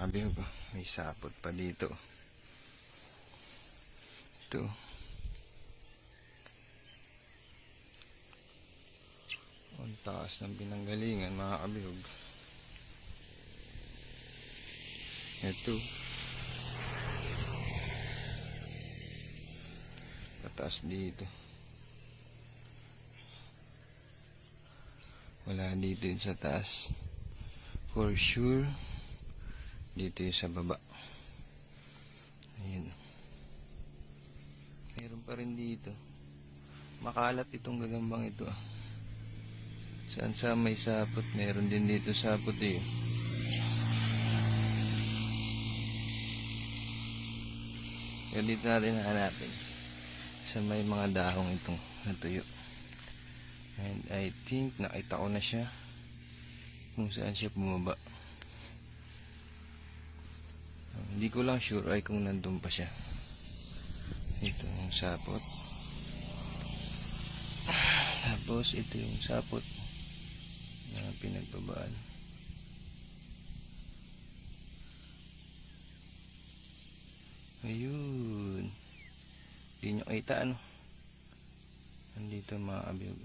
kabihog. oh. May sapot pa dito. Ito. Ang taas ng pinanggalingan mga kabihog. Ito. Pataas dito. Wala dito sa taas. For sure. Dito yung sa baba. Ayun. Meron pa rin dito. Makalat itong gagambang ito ah. Saan sa may sapot, meron din dito sapot eh. Kaya dito natin hanapin sa may mga dahong itong natuyo. And I think nakita ko na siya kung saan siya bumaba. Hindi ko lang sure ay kung nandun pa siya. Ito yung sapot. Tapos ito yung sapot na pinagbabaan. Ayun. Hindi nyo kita ano. Nandito mga abiyog.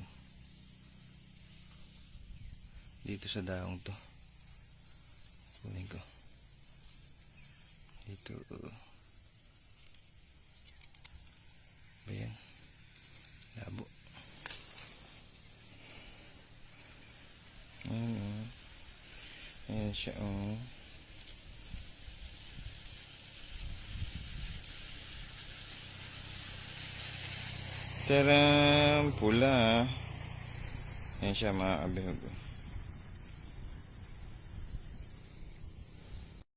Dito sa daong to. Kunin ko. Dito. Ayan. Labo. Ayan oh. Ayan siya oh. Taram! Pula. Ayan siya mga kabihog.